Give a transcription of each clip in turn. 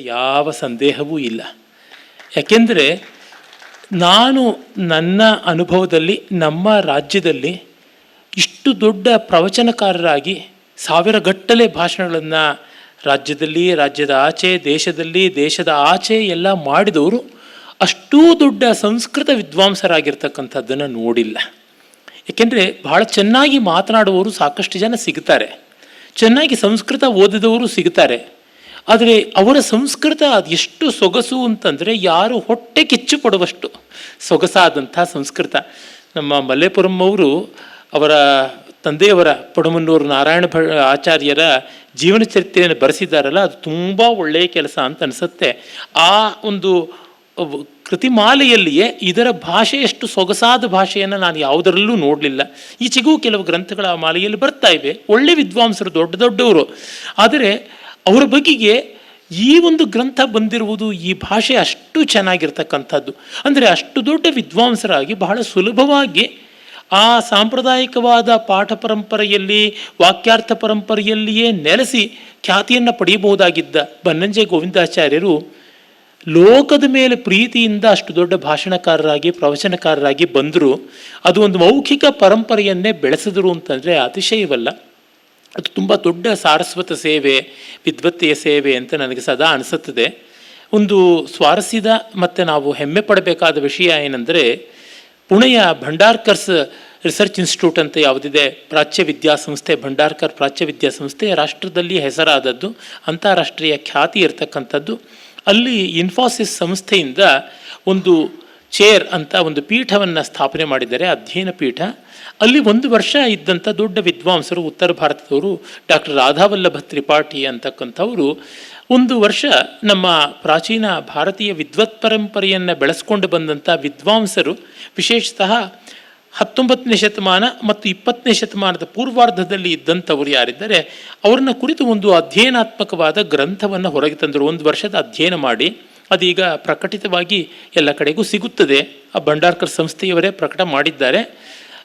ಯಾವ ಸಂದೇಹವೂ ಇಲ್ಲ. ಯಾಕೆಂದರೆ ನಾನು ನನ್ನ ಅನುಭವದಲ್ಲಿ, ನಮ್ಮ ರಾಜ್ಯದಲ್ಲಿ ಇಷ್ಟು ದೊಡ್ಡ ಪ್ರವಚನಕಾರರಾಗಿ ಸಾವಿರ ಗಟ್ಟಲೆ ಭಾಷಣಗಳನ್ನು ರಾಜ್ಯದಲ್ಲಿ, ರಾಜ್ಯದ ಆಚೆ, ದೇಶದಲ್ಲಿ, ದೇಶದ ಆಚೆ ಎಲ್ಲ ಮಾಡಿದವರು ಅಷ್ಟೂ ದೊಡ್ಡ ಸಂಸ್ಕೃತ ವಿದ್ವಾಂಸರಾಗಿರ್ತಕ್ಕಂಥದ್ದನ್ನು ನೋಡಿಲ್ಲ. ಏಕೆಂದರೆ ಬಹಳ ಚೆನ್ನಾಗಿ ಮಾತನಾಡುವವರು ಸಾಕಷ್ಟು ಜನ ಸಿಗ್ತಾರೆ. ಚೆನ್ನಾಗಿ ಸಂಸ್ಕೃತ ಓದಿದವರು ಸಿಗ್ತಾರೆ. ಆದರೆ ಅವರ ಸಂಸ್ಕೃತ ಅದೆಷ್ಟು ಸೊಗಸು ಅಂತಂದರೆ ಯಾರು ಹೊಟ್ಟೆ ಕಿಚ್ಚು ಪಡುವಷ್ಟು ಸೊಗಸಾದಂಥ ಸಂಸ್ಕೃತ. ನಮ್ಮ ಮಲ್ಲೇಪುರಂ ಅವರು ಅವರ ತಂದೆಯವರ ಪಡುಮನ್ನೂರು ನಾರಾಯಣ ಭ ಆಚಾರ್ಯರ ಜೀವನ ಚರಿತ್ರೆಯನ್ನು ಬರೆಸಿದ್ದಾರಲ್ಲ, ಅದು ತುಂಬ ಒಳ್ಳೆಯ ಕೆಲಸ ಅಂತ ಅನಿಸುತ್ತೆ. ಆ ಒಂದು ಕೃತಿಮಾಲೆಯಲ್ಲಿಯೇ ಇದರ ಭಾಷೆಯಷ್ಟು ಸೊಗಸಾದ ಭಾಷೆಯನ್ನು ನಾನು ಯಾವುದರಲ್ಲೂ ನೋಡಲಿಲ್ಲ. ಈಚೆಗೂ ಕೆಲವು ಗ್ರಂಥಗಳ ಮಾಲೆಯಲ್ಲಿ ಬರ್ತಾ ಇವೆ. ಒಳ್ಳೆ ವಿದ್ವಾಂಸರು, ದೊಡ್ಡ ದೊಡ್ಡವರು. ಆದರೆ ಅವರ ಬಗೆಗೆ ಈ ಒಂದು ಗ್ರಂಥ ಬಂದಿರುವುದು ಈ ಭಾಷೆ ಅಷ್ಟು ಚೆನ್ನಾಗಿರ್ತಕ್ಕಂಥದ್ದು. ಅಂದರೆ ಅಷ್ಟು ದೊಡ್ಡ ವಿದ್ವಾಂಸರಾಗಿ ಬಹಳ ಸುಲಭವಾಗಿ ಆ ಸಾಂಪ್ರದಾಯಿಕವಾದ ಪಾಠ ಪರಂಪರೆಯಲ್ಲಿ, ವಾಕ್ಯಾರ್ಥ ಪರಂಪರೆಯಲ್ಲಿಯೇ ನೆಲೆಸಿ ಖ್ಯಾತಿಯನ್ನು ಪಡೆಯಬಹುದಾಗಿದ್ದ ಬನ್ನಂಜೆ ಗೋವಿಂದಾಚಾರ್ಯರು ಲೋಕದ ಮೇಲೆ ಪ್ರೀತಿಯಿಂದ ಅಷ್ಟು ದೊಡ್ಡ ಭಾಷಣಕಾರರಾಗಿ, ಪ್ರವಚನಕಾರರಾಗಿ ಬಂದರು. ಅದು ಒಂದು ಮೌಖಿಕ ಪರಂಪರೆಯನ್ನೇ ಬೆಳೆಸಿದ್ರು ಅಂತಂದರೆ ಅತಿಶಯವಲ್ಲ. ಅದು ತುಂಬ ದೊಡ್ಡ ಸಾರಸ್ವತ ಸೇವೆ, ವಿದ್ವತ್ತೆಯ ಸೇವೆ ಅಂತ ನನಗೆ ಸದಾ ಅನಿಸುತ್ತದೆ. ಒಂದು ಸ್ವಾರಸ್ಯದ ಮತ್ತು ನಾವು ಹೆಮ್ಮೆ ಪಡಬೇಕಾದ ವಿಷಯ ಏನೆಂದರೆ, ಪುಣೆಯ ಭಂಡಾರ್ಕರ್ಸ್ ರಿಸರ್ಚ್ ಇನ್ಸ್ಟಿಟ್ಯೂಟ್ ಅಂತ ಯಾವುದಿದೆ, ಪ್ರಾಚ್ಯ ವಿದ್ಯಾಸಂಸ್ಥೆ, ಭಂಡಾರ್ಕರ್ ಪ್ರಾಚ್ಯ ವಿದ್ಯಾಸಂಸ್ಥೆ ರಾಷ್ಟ್ರದಲ್ಲಿ ಹೆಸರಾದದ್ದು, ಅಂತಾರಾಷ್ಟ್ರೀಯ ಖ್ಯಾತಿ ಇರತಕ್ಕಂಥದ್ದು. ಅಲ್ಲಿ ಇನ್ಫೋಸಿಸ್ ಸಂಸ್ಥೆಯಿಂದ ಒಂದು ಚೇರ್ ಅಂತ ಒಂದು ಪೀಠವನ್ನು ಸ್ಥಾಪನೆ ಮಾಡಿದ್ದಾರೆ, ಅಧ್ಯಯನ ಪೀಠ. ಅಲ್ಲಿ ಒಂದು ವರ್ಷ ಇದ್ದಂಥ ದೊಡ್ಡ ವಿದ್ವಾಂಸರು ಉತ್ತರ ಭಾರತದವರು ಡಾಕ್ಟರ್ ರಾಧಾವಲ್ಲಭ ತ್ರಿಪಾಠಿ ಅಂತಕ್ಕಂಥವರು ಒಂದು ವರ್ಷ ನಮ್ಮ ಪ್ರಾಚೀನ ಭಾರತೀಯ ವಿದ್ವತ್ ಪರಂಪರೆಯನ್ನು ಬೆಳೆಸ್ಕೊಂಡು ಬಂದಂಥ ವಿದ್ವಾಂಸರು, ವಿಶೇಷತಃ ಹತ್ತೊಂಬತ್ತನೇ ಶತಮಾನ ಮತ್ತು ಇಪ್ಪತ್ತನೇ ಶತಮಾನದ ಪೂರ್ವಾರ್ಧದಲ್ಲಿ ಇದ್ದಂಥವ್ರು ಯಾರಿದ್ದಾರೆ, ಅವ್ರನ್ನ ಕುರಿತು ಒಂದು ಅಧ್ಯಯನಾತ್ಮಕವಾದ ಗ್ರಂಥವನ್ನು ಹೊರಗೆ ತಂದರು. ಒಂದು ವರ್ಷದ ಅಧ್ಯಯನ ಮಾಡಿ. ಅದೀಗ ಪ್ರಕಟಿತವಾಗಿ ಎಲ್ಲ ಕಡೆಗೂ ಸಿಗುತ್ತದೆ. ಆ ಭಂಡಾರ್ಕರ್ ಸಂಸ್ಥೆಯವರೇ ಪ್ರಕಟ ಮಾಡಿದ್ದಾರೆ.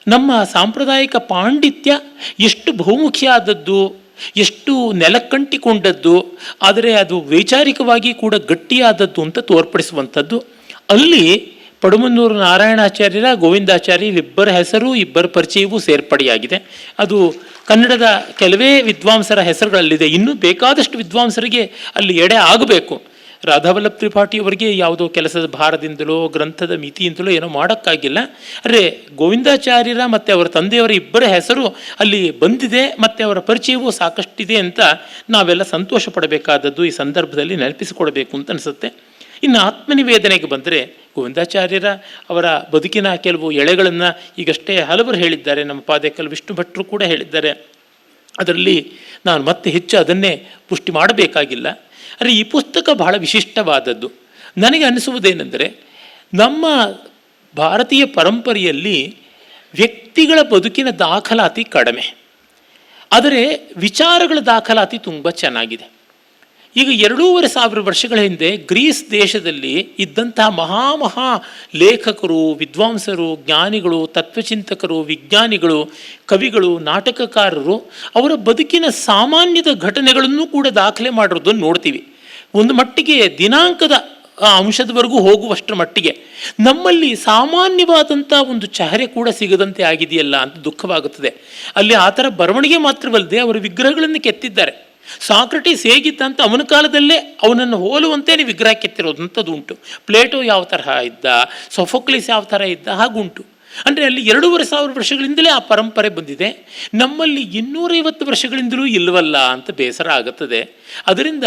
ನಮ್ಮ ಸಾಂಪ್ರದಾಯಿಕ ಪಾಂಡಿತ್ಯ ಎಷ್ಟು ಬಹುಮುಖಿಯಾದದ್ದು, ಎಷ್ಟು ನೆಲಕ್ಕಂಟಿಕೊಂಡದ್ದು ಆದರೆ ಅದು ವೈಚಾರಿಕವಾಗಿ ಕೂಡ ಗಟ್ಟಿಯಾದದ್ದು ಅಂತ ತೋರ್ಪಡಿಸುವಂಥದ್ದು. ಅಲ್ಲಿ ಪಡುಮನ್ನೂರು ನಾರಾಯಣಾಚಾರ್ಯರ ಗೋವಿಂದಾಚಾರ್ಯರ ಇಬ್ಬರ ಹೆಸರು, ಇಬ್ಬರ ಪರಿಚಯವೂ ಸೇರ್ಪಡೆಯಾಗಿದೆ. ಅದು ಕನ್ನಡದ ಕೆಲವೇ ವಿದ್ವಾಂಸರ ಹೆಸರುಗಳಲ್ಲಿದೆ. ಇನ್ನೂ ಬೇಕಾದಷ್ಟು ವಿದ್ವಾಂಸರಿಗೆ ಅಲ್ಲಿ ಎಡೆ ಆಗಬೇಕು. ರಾಧಾವಲ್ಲಭ ತ್ರಿಪಾಠಿ ಅವರಿಗೆ ಯಾವುದೋ ಕೆಲಸದ ಭಾರದಿಂದಲೋ, ಗ್ರಂಥದ ಮಿತಿಯಿಂದಲೋ ಏನೋ ಮಾಡೋಕ್ಕಾಗಿಲ್ಲ. ಅರೆ ಗೋವಿಂದಾಚಾರ್ಯರ ಮತ್ತು ಅವರ ತಂದೆಯವರ ಇಬ್ಬರ ಹೆಸರು ಅಲ್ಲಿ ಬಂದಿದೆ, ಮತ್ತು ಅವರ ಪರಿಚಯವೂ ಸಾಕಷ್ಟಿದೆ ಅಂತ ನಾವೆಲ್ಲ ಸಂತೋಷ ಪಡಬೇಕಾದದ್ದು ಈ ಸಂದರ್ಭದಲ್ಲಿ ನೆನಪಿಸಿಕೊಡಬೇಕು ಅಂತ ಅನಿಸುತ್ತೆ. ಇನ್ನು ಆತ್ಮನಿವೇದನೆಗೆ ಬಂದರೆ ಗೋವಿಂದಾಚಾರ್ಯರ ಅವರ ಬದುಕಿನ ಕೆಲವು ಎಳೆಗಳನ್ನು ಈಗಷ್ಟೇ ಹಲವರು ಹೇಳಿದ್ದಾರೆ. ನಮ್ಮ ಪಾದೇಕಲ್ ವಿಷ್ಣು ಭಟ್ರು ಕೂಡ ಹೇಳಿದ್ದಾರೆ. ಅದರಲ್ಲಿ ನಾನು ಮತ್ತೆ ಹೆಚ್ಚು ಅದನ್ನೇ ಪುಷ್ಟಿ ಮಾಡಬೇಕಾಗಿಲ್ಲ. ಆದರೆ ಈ ಪುಸ್ತಕ ಬಹಳ ವಿಶಿಷ್ಟವಾದದ್ದು. ನನಗೆ ಅನಿಸುವುದೇನೆಂದರೆ, ನಮ್ಮ ಭಾರತೀಯ ಪರಂಪರೆಯಲ್ಲಿ ವ್ಯಕ್ತಿಗಳ ಬದುಕಿನ ದಾಖಲಾತಿ ಕಡಿಮೆ. ಆದರೆ ವಿಚಾರಗಳ ದಾಖಲಾತಿ ತುಂಬ ಚೆನ್ನಾಗಿದೆ. ಈಗ ಎರಡೂವರೆ ಸಾವಿರ ವರ್ಷಗಳ ಹಿಂದೆ ಗ್ರೀಸ್ ದೇಶದಲ್ಲಿ ಇದ್ದಂತಹ ಮಹಾ ಮಹಾ ಲೇಖಕರು, ವಿದ್ವಾಂಸರು, ಜ್ಞಾನಿಗಳು, ತತ್ವಚಿಂತಕರು, ವಿಜ್ಞಾನಿಗಳು, ಕವಿಗಳು, ನಾಟಕಕಾರರು ಅವರ ಬದುಕಿನ ಸಾಮಾನ್ಯದ ಘಟನೆಗಳನ್ನು ಕೂಡ ದಾಖಲೆ ಮಾಡಿರೋದನ್ನು ನೋಡ್ತೀವಿ. ಒಂದು ಮಟ್ಟಿಗೆ ದಿನಾಂಕದ ಆ ಅಂಶದವರೆಗೂ ಹೋಗುವಷ್ಟರ ಮಟ್ಟಿಗೆ ನಮ್ಮಲ್ಲಿ ಸಾಮಾನ್ಯವಾದಂಥ ಒಂದು ಚಹರೆ ಕೂಡ ಸಿಗದಂತೆ ಆಗಿದೆಯಲ್ಲ ಅಂತ ದುಃಖವಾಗುತ್ತದೆ. ಅಲ್ಲಿ ಆ ಥರ ಬರವಣಿಗೆ ಮಾತ್ರವಲ್ಲದೆ ಅವರ ವಿಗ್ರಹಗಳನ್ನು ಕೆತ್ತಿದ್ದಾರೆ. ಸಾಕ್ರಟೀಸ್ ಹೇಗಿದ್ದ ಅಂತ ಅವನ ಕಾಲದಲ್ಲೇ ಅವನನ್ನು ಹೋಲುವಂತೇನೆ ವಿಗ್ರಹ ಕೆತ್ತಿರೋದಂಥದ್ದು ಉಂಟು. ಪ್ಲೇಟೋ ಯಾವ ತರಹ ಇದ್ದ, ಸೊಫೋಕ್ಲಿಸ್ ಯಾವ ಥರ ಇದ್ದ ಹಾಗುಂಟು. ಅಂದರೆ ಅಲ್ಲಿ ಎರಡೂವರೆ ಸಾವಿರ ವರ್ಷಗಳಿಂದಲೇ ಆ ಪರಂಪರೆ ಬಂದಿದೆ. ನಮ್ಮಲ್ಲಿ ಇನ್ನೂರೈವತ್ತು ವರ್ಷಗಳಿಂದಲೂ ಇಲ್ಲವಲ್ಲ ಅಂತ ಬೇಸರ ಆಗುತ್ತದೆ. ಅದರಿಂದ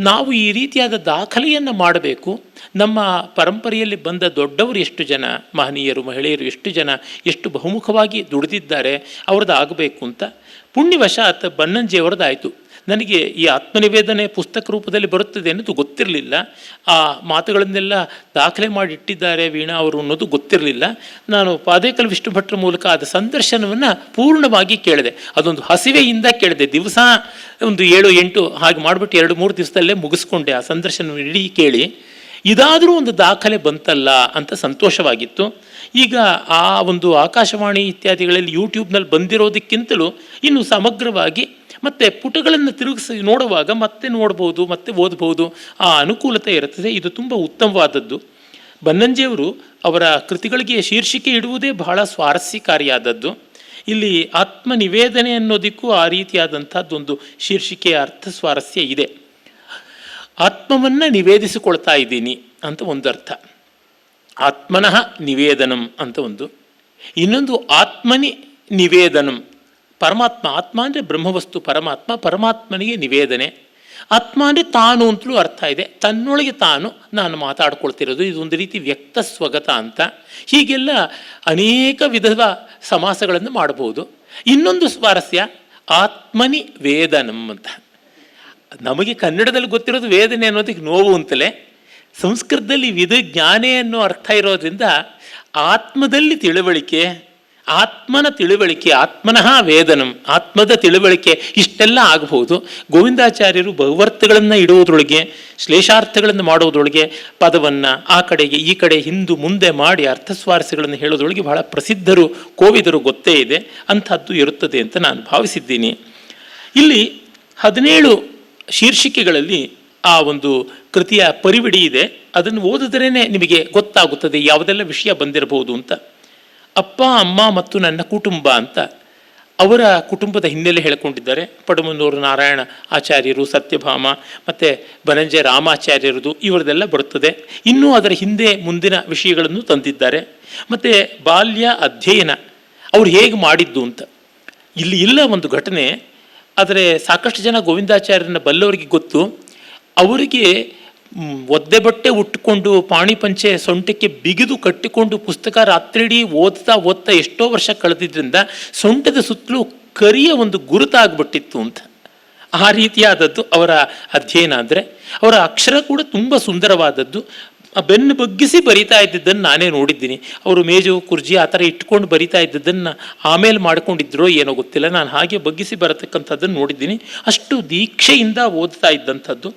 ನಾವು ಈ ರೀತಿಯಾದ ದಾಖಲೆಯನ್ನು ಮಾಡಬೇಕು. ನಮ್ಮ ಪರಂಪರೆಯಲ್ಲಿ ಬಂದ ದೊಡ್ಡವರು ಎಷ್ಟು ಜನ, ಮಹನೀಯರು, ಮಹಿಳೆಯರು ಎಷ್ಟು ಜನ, ಎಷ್ಟು ಬಹುಮುಖವಾಗಿ ದುಡಿದಿದ್ದಾರೆ ಅವ್ರದ್ದು ಆಗಬೇಕು ಅಂತ. ಪುಣ್ಯವಶಾತ್ ಬನ್ನಂಜಿಯವರದ್ದಾಯಿತು ನನಗೆ ಈ ಆತ್ಮನಿವೇದನೆ ಪುಸ್ತಕ ರೂಪದಲ್ಲಿ ಬರುತ್ತದೆ ಅನ್ನೋದು ಗೊತ್ತಿರಲಿಲ್ಲ. ಆ ಮಾತುಗಳನ್ನೆಲ್ಲ ದಾಖಲೆ ಮಾಡಿ ಇಟ್ಟಿದ್ದಾರೆ ವೀಣಾ ಅವರು ಅನ್ನೋದು ಗೊತ್ತಿರಲಿಲ್ಲ. ನಾನು ಪಾದೇಕಲ್ ವಿಷ್ಣು ಭಟ್ರ ಮೂಲಕ ಅದು ಸಂದರ್ಶನವನ್ನು ಪೂರ್ಣವಾಗಿ ಕೇಳಿದೆ. ಅದೊಂದು ಹಸಿವೆಯಿಂದ ಕೇಳಿದೆ. ದಿವಸ ಒಂದು ಏಳು ಎಂಟು ಹಾಗೆ ಮಾಡಿಬಿಟ್ಟು ಎರಡು ಮೂರು ದಿವಸದಲ್ಲೇ ಮುಗಿಸ್ಕೊಂಡೆ ಆ ಸಂದರ್ಶನ ಇಡೀ ಕೇಳಿ. ಇದಾದರೂ ಒಂದು ದಾಖಲೆ ಬಂತಲ್ಲ ಅಂತ ಸಂತೋಷವಾಗಿತ್ತು. ಈಗ ಆ ಒಂದು ಆಕಾಶವಾಣಿ ಇತ್ಯಾದಿಗಳಲ್ಲಿ ಯೂಟ್ಯೂಬ್ನಲ್ಲಿ ಬಂದಿರೋದಕ್ಕಿಂತಲೂ ಇನ್ನು ಸಮಗ್ರವಾಗಿ ಮತ್ತು ಪುಟಗಳನ್ನು ತಿರುಗಿಸಿ ನೋಡುವಾಗ ಮತ್ತೆ ನೋಡ್ಬೋದು, ಮತ್ತೆ ಓದ್ಬೋದು, ಆ ಅನುಕೂಲತೆ ಇರುತ್ತದೆ. ಇದು ತುಂಬ ಉತ್ತಮವಾದದ್ದು. ಬನ್ನಂಜಿಯವರು ಅವರ ಕೃತಿಗಳಿಗೆ ಶೀರ್ಷಿಕೆ ಇಡುವುದೇ ಬಹಳ ಸ್ವಾರಸ್ಯಕಾರಿಯಾದದ್ದು. ಇಲ್ಲಿ ಆತ್ಮನಿವೇದನೆ ಅನ್ನೋದಕ್ಕೂ ಆ ರೀತಿಯಾದಂಥದ್ದೊಂದು ಶೀರ್ಷಿಕೆಯ ಅರ್ಥ ಸ್ವಾರಸ್ಯ ಇದೆ. ಆತ್ಮವನ್ನು ನಿವೇದಿಸಿಕೊಳ್ತಾ ಇದ್ದೀನಿ ಅಂತ ಒಂದು ಅರ್ಥ ಆತ್ಮನಃ ನಿವೇದನಂ ಅಂತ ಒಂದು. ಇನ್ನೊಂದು ಆತ್ಮನಿ ನಿವೇದನಂ. ಪರಮಾತ್ಮ, ಆತ್ಮ ಅಂದರೆ ಬ್ರಹ್ಮವಸ್ತು ಪರಮಾತ್ಮ, ಪರಮಾತ್ಮನಿಗೆ ನಿವೇದನೆ. ಆತ್ಮ ಅಂದರೆ ತಾನು ಅಂತಲೂ ಅರ್ಥ ಇದೆ. ತನ್ನೊಳಗೆ ತಾನು ನಾನು ಮಾತಾಡ್ಕೊಳ್ತಿರೋದು ಇದೊಂದು ರೀತಿ ವ್ಯಕ್ತ ಸ್ವಗತ ಅಂತ. ಹೀಗೆಲ್ಲ ಅನೇಕ ವಿಧದ ಸಮಾಸಗಳನ್ನು ಮಾಡಬಹುದು ಇನ್ನೊಂದು ಸ್ವಾರಸ್ಯ, ಆತ್ಮನಿ ವೇದನಂ ಅಂತ. ನಮಗೆ ಕನ್ನಡದಲ್ಲಿ ಗೊತ್ತಿರೋದು ವೇದನೆ ಅನ್ನೋದಕ್ಕೆ ನೋವು ಅಂತಲೇ. ಸಂಸ್ಕೃತದಲ್ಲಿ ವಿಧ ಜ್ಞಾನೇ ಅನ್ನೋ ಅರ್ಥ ಇರೋದ್ರಿಂದ ಆತ್ಮದಲ್ಲಿ ತಿಳುವಳಿಕೆ ಆತ್ಮನ ತಿಳುವಳಿಕೆ, ಆತ್ಮನಃ ವೇದನಂ, ಆತ್ಮದ ತಿಳುವಳಿಕೆ ಇಷ್ಟೆಲ್ಲ ಆಗಬಹುದು ಗೋವಿಂದಾಚಾರ್ಯರು ಬಹುವರ್ತಗಳನ್ನು ಇಡುವುದರೊಳಗೆ ಶ್ಲೇಷಾರ್ಥಗಳನ್ನು ಮಾಡುವುದರೊಳಗೆ ಪದವನ್ನು ಆ ಕಡೆಗೆ, ಈ ಕಡೆ ಹಿಂದೂ ಮುಂದೆ ಮಾಡಿ ಅರ್ಥಸ್ವಾರಸ್ಯಗಳನ್ನು ಹೇಳೋದ್ರೊಳಗೆ ಬಹಳ ಪ್ರಸಿದ್ಧರು, ಕೋವಿದರು ಗೊತ್ತೇ ಇದೆ. ಅಂಥದ್ದು ಇರುತ್ತದೆ ಅಂತ ನಾನು ಭಾವಿಸಿದ್ದೀನಿ. ಇಲ್ಲಿ ಹದಿನೇಳು ಶೀರ್ಷಿಕೆಗಳಲ್ಲಿ ಆ ಒಂದು ಕೃತಿಯ ಪರಿವಿಡಿ ಇದೆ. ಅದನ್ನು ಓದಿದ್ರೇ ನಿಮಗೆ ಗೊತ್ತಾಗುತ್ತದೆ, ಯಾವುದೆಲ್ಲ ವಿಷಯ ಬಂದಿರಬಹುದು ಅಂತ. ಅಪ್ಪ, ಅಮ್ಮ ಮತ್ತು ನನ್ನ ಕುಟುಂಬ ಅಂತ ಅವರ ಕುಟುಂಬದ ಹಿನ್ನೆಲೆ ಹೇಳಿಕೊಂಡಿದ್ದಾರೆ. ಪಡುಮನೂರು ನಾರಾಯಣ ಆಚಾರ್ಯರು, ಸತ್ಯಭಾಮ ಮತ್ತು ಬನಂಜಯ ರಾಮಾಚಾರ್ಯರದು ಇವರದೆಲ್ಲ ಬರುತ್ತದೆ. ಇನ್ನೂ ಅದರ ಹಿಂದೆ ಮುಂದಿನ ವಿಷಯಗಳನ್ನು ತಂದಿದ್ದಾರೆ. ಮತ್ತು ಬಾಲ್ಯ ಅಧ್ಯಯನ ಅವ್ರು ಹೇಗೆ ಮಾಡಿದ್ದು ಅಂತ. ಇಲ್ಲಿ ಇಲ್ಲ ಒಂದು ಘಟನೆ, ಆದರೆ ಸಾಕಷ್ಟು ಜನ ಗೋವಿಂದಾಚಾರ್ಯರನ್ನ ಬಲ್ಲವರಿಗೆ ಗೊತ್ತು. ಅವರಿಗೆ ಒದ್ದೆ ಬಟ್ಟೆ ಉಟ್ಕೊಂಡು ಪಾಣಿಪಂಚೆ ಸೊಂಟಕ್ಕೆ ಬಿಗಿದು ಕಟ್ಟಿಕೊಂಡು ಪುಸ್ತಕ ರಾತ್ರಿಡೀ ಓದ್ತಾ ಓದ್ತಾ ಎಷ್ಟೋ ವರ್ಷ ಕಳೆದಿದ್ದರಿಂದ ಸೊಂಟದ ಸುತ್ತಲೂ ಕರಿಯ ಒಂದು ಗುರುತಾಗ್ಬಿಟ್ಟಿತ್ತು ಅಂತ. ಆ ರೀತಿಯಾದದ್ದು ಅವರ ಅಧ್ಯಯನ ಅಂದರೆ ಅವರ ಅಕ್ಷರ ಕೂಡ ತುಂಬ ಸುಂದರವಾದದ್ದು. ಬೆನ್ನು ಬಗ್ಗಿಸಿ ಬರಿತಾ ಇದ್ದಿದ್ದನ್ನು ನಾನೇ ನೋಡಿದ್ದೀನಿ. ಅವರು ಮೇಜು, ಕುರ್ಜಿ ಆ ಥರ ಇಟ್ಕೊಂಡು ಬರಿತಾ ಇದ್ದದ್ದನ್ನು ಆಮೇಲೆ ಮಾಡ್ಕೊಂಡಿದ್ರೋ ಏನೋ ಗೊತ್ತಿಲ್ಲ. ನಾನು ಹಾಗೆ ಬಗ್ಗಿಸಿ ಬರತಕ್ಕಂಥದ್ದನ್ನು ನೋಡಿದ್ದೀನಿ. ಅಷ್ಟು ದೀಕ್ಷೆಯಿಂದ ಓದ್ತಾ ಇದ್ದಂಥದ್ದು.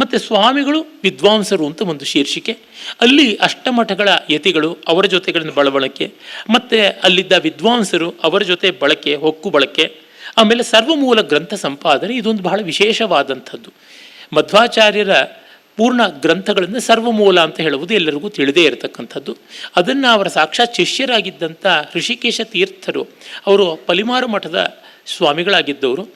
ಮತ್ತು ಸ್ವಾಮಿಗಳು ವಿದ್ವಾಂಸರು ಅಂತ ಒಂದು ಶೀರ್ಷಿಕೆ. ಅಲ್ಲಿ ಅಷ್ಟಮಠಗಳ ಯತಿಗಳು ಅವರ ಜೊತೆಗಳನ್ನು ಬಳಬಳಕೆ ಮತ್ತು ಅಲ್ಲಿದ್ದ ವಿದ್ವಾಂಸರು ಅವರ ಜೊತೆ ಬಳಕೆ, ಹೊಕ್ಕು ಬಳಕೆ, ಆಮೇಲೆ ಸರ್ವಮೂಲ ಗ್ರಂಥ ಸಂಪಾದನೆ, ಇದೊಂದು ಬಹಳ ವಿಶೇಷವಾದಂಥದ್ದು. ಮಧ್ವಾಚಾರ್ಯರ ಪೂರ್ಣ ಗ್ರಂಥಗಳನ್ನು ಸರ್ವಮೂಲ ಅಂತ ಹೇಳುವುದು ಎಲ್ಲರಿಗೂ ತಿಳಿದೇ ಇರತಕ್ಕಂಥದ್ದು. ಅದನ್ನು ಅವರ ಸಾಕ್ಷಾತ್ ಶಿಷ್ಯರಾಗಿದ್ದಂಥ ಋಷಿಕೇಶ ತೀರ್ಥರು, ಅವರು ಪಲಿಮಾರು ಮಠದ ಸ್ವಾಮಿಗಳಾಗಿದ್ದವರು.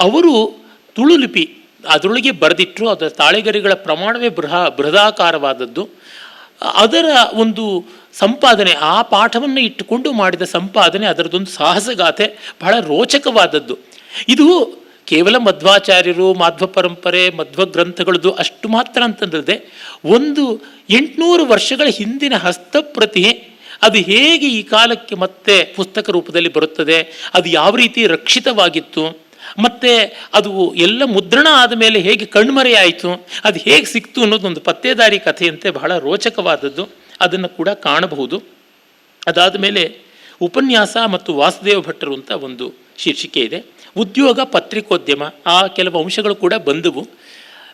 ಅವರು ತುಳುಲಿಪಿ ಅದರೊಳಗೆ ಬರೆದಿಟ್ಟರು ಅದರ ತಾಳೆಗರಿಗಳ ಪ್ರಮಾಣವೇ ಬೃಹ, ಬೃಹದಾಕಾರವಾದದ್ದು. ಅದರ ಒಂದು ಸಂಪಾದನೆ, ಆ ಪಾಠವನ್ನು ಇಟ್ಟುಕೊಂಡು ಮಾಡಿದ ಸಂಪಾದನೆ ಅದರದೊಂದು ಸಾಹಸಗಾಥೆ, ಬಹಳ ರೋಚಕವಾದದ್ದು. ಇದು ಕೇವಲ ಮಧ್ವಾಚಾರ್ಯರು, ಮಾಧ್ವ ಪರಂಪರೆ, ಮಧ್ವ ಗ್ರಂಥಗಳದ್ದು ಅಷ್ಟು ಮಾತ್ರ ಅಂತಂದ್ರೆ ಒಂದು ಎಂಟುನೂರು ವರ್ಷಗಳ ಹಿಂದಿನ ಹಸ್ತಪ್ರತಿ ಅದು ಹೇಗೆ ಈ ಕಾಲಕ್ಕೆ ಮತ್ತೆ ಪುಸ್ತಕ ರೂಪದಲ್ಲಿ ಬರುತ್ತದೆ, ಅದು ಯಾವ ರೀತಿ ರಕ್ಷಿತವಾಗಿತ್ತು ಮತ್ತು ಅದು ಎಲ್ಲ ಮುದ್ರಣ ಆದ ಮೇಲೆ ಹೇಗೆ ಕಣ್ಮರೆಯಾಯಿತು ಅದು ಹೇಗೆ ಸಿಕ್ತು ಅನ್ನೋದೊಂದು ಪತ್ತೇದಾರಿ ಕಥೆಯಂತೆ ಬಹಳ ರೋಚಕವಾದದ್ದು. ಅದನ್ನು ಕೂಡ ಕಾಣಬಹುದು. ಅದಾದ ಮೇಲೆ ಉಪನ್ಯಾಸ ಮತ್ತು ವಾಸುದೇವ ಭಟ್ಟರು ಅಂತ ಒಂದು ಶೀರ್ಷಿಕೆ ಇದೆ. ಉದ್ಯೋಗ ಪತ್ರಿಕೋದ್ಯಮ, ಆ ಕೆಲವು ಅಂಶಗಳು ಕೂಡ ಬಂದವು.